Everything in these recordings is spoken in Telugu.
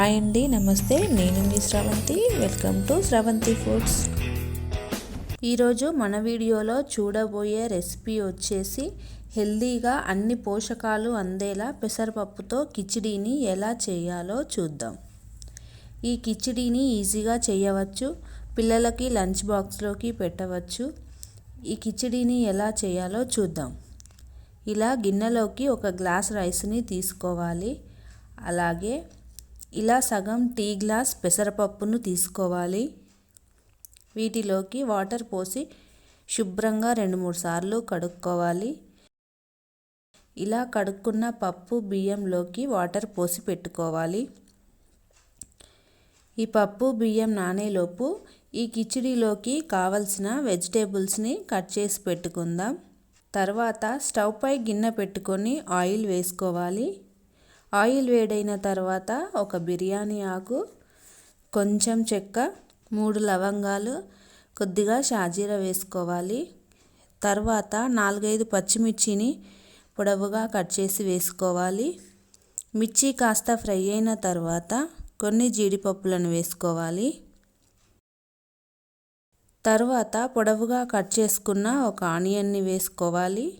హాయ్ అండి నమస్తే. నేను మీ Sravanthi. Welcome to Sravanthi foods ఈరోజు మన వీడియోలో చూడబోయే రెసిపీ వచ్చేసి హెల్దీగా అన్ని పోషకాలు అందేలా పెసరపప్పుతో కిచిడీని ఎలా చేయాలో చూద్దాం. ఈ కిచిడీని ఈజీగా చేయవచ్చు. పిల్లలకి లంచ్ బాక్స్లోకి పెట్టవచ్చు. ఈ కిచిడీని ఎలా చేయాలో చూద్దాం. ఇలా గిన్నెలోకి ఒక గ్లాస్ రైస్ని తీసుకోవాలి. అలాగే ఇలా సగం టీ గ్లాస్ పెసరపప్పును తీసుకోవాలి. వీటిలోకి వాటర్ పోసి శుభ్రంగా రెండు మూడు సార్లు కడుక్కోవాలి. ఇలా కడుక్కున్న పప్పు బియ్యంలోకి వాటర్ పోసి పెట్టుకోవాలి. ఈ పప్పు బియ్యం నానేలోపు ఈ కిచిడీలోకి కావలసిన వెజిటేబుల్స్ని కట్ చేసి పెట్టుకుందాం. తర్వాత స్టవ్ పై గిన్నె పెట్టుకొని ఆయిల్ వేసుకోవాలి. ఆయిల్ వేడైన తర్వాత ఒక బిర్యానీ ఆకు కొంచెం చెక్క మూడు లవంగాలు కొద్దిగా షాజీర వేసుకోవాలి. తర్వాత నాలుగైదు పచ్చిమిర్చిని పొడవుగా కట్ చేసి వేసుకోవాలి. మిర్చి కాస్త ఫ్రై అయిన తర్వాత కొన్ని జీడిపప్పులను వేసుకోవాలి. తర్వాత పొడవుగా కట్ చేసుకున్న ఒక ఆనియన్ని వేసుకోవాలి.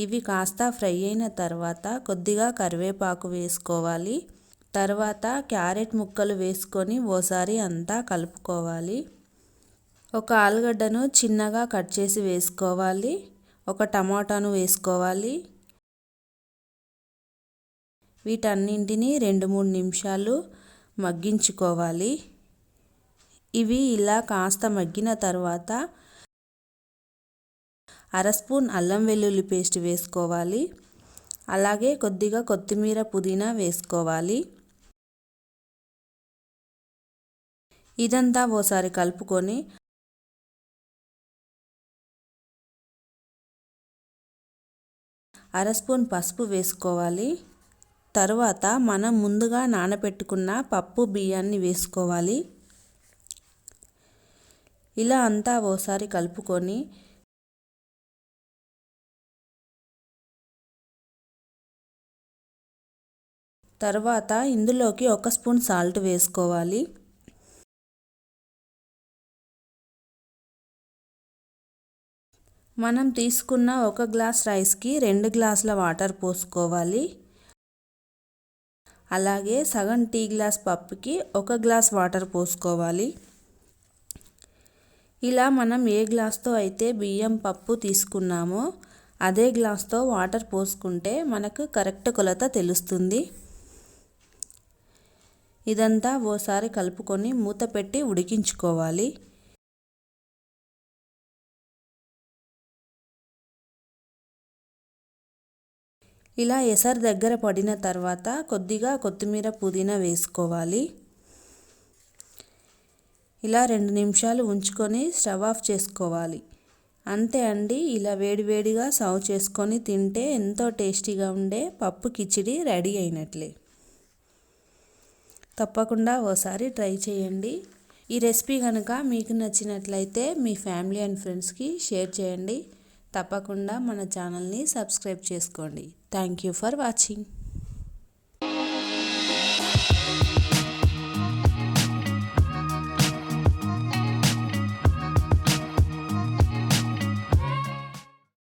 ఇవి కాస్త ఫ్రై అయిన తర్వాత కొద్దిగా కరివేపాకు వేసుకోవాలి. తర్వాత క్యారెట్ ముక్కలు వేసుకొని ఓసారి అంతా కలుపుకోవాలి. ఒక ఆలుగడ్డను చిన్నగా కట్ చేసి వేసుకోవాలి. ఒక టమాటాను వేసుకోవాలి. వీటన్నింటినీ రెండు మూడు నిమిషాలు మగ్గించుకోవాలి. ఇవి ఇలా కాస్త మగ్గిన తర్వాత అర స్పూన్ అల్లం వెల్లుల్లి పేస్ట్ వేసుకోవాలి. అలాగే కొద్దిగా కొత్తిమీర పుదీనా వేసుకోవాలి. ఇదంతా ఓసారి కలుపుకొని అర స్పూన్ పసుపు వేసుకోవాలి. తరువాత మనం ముందుగా నానబెట్టుకున్న పప్పు బియ్యాన్ని వేసుకోవాలి. ఇలా అంతా ఓసారి కలుపుకొని తర్వాత ఇందులోకి ఒక స్పూన్ సాల్ట్ వేసుకోవాలి. మనం తీసుకున్న ఒక గ్లాస్ రైస్కి రెండు గ్లాసుల వాటర్ పోసుకోవాలి. అలాగే సగం టీ గ్లాస్ పప్పుకి ఒక గ్లాస్ వాటర్ పోసుకోవాలి. ఇలా మనం ఏ గ్లాస్తో అయితే బియ్యం పప్పు తీసుకున్నామో అదే గ్లాస్తో వాటర్ పోసుకుంటే మనకు కరెక్ట్ కొలత తెలుస్తుంది. ఇదంతా ఓసారి కలుపుకొని మూత పెట్టి ఉడికించుకోవాలి. ఇలా ఎసరు దగ్గర పడిన తర్వాత కొద్దిగా కొత్తిమీర పుదీనా వేసుకోవాలి. ఇలా రెండు నిమిషాలు ఉంచుకొని స్టవ్ ఆఫ్ చేసుకోవాలి. అంతే అండి ఇలా వేడివేడిగా సర్వ్ చేసుకొని తింటే ఎంతో టేస్టీగా ఉండే పప్పు కిచిడి రెడీ అయినట్లే. తప్పకుండా ఓసారి ట్రై చేయండి. ఈ రెసిపీ కనుక మీకు నచ్చినట్లయితే మీ ఫ్యామిలీ అండ్ ఫ్రెండ్స్కి షేర్ చేయండి. తప్పకుండా మన ఛానల్ని సబ్స్క్రైబ్ చేసుకోండి. Thank you for watching.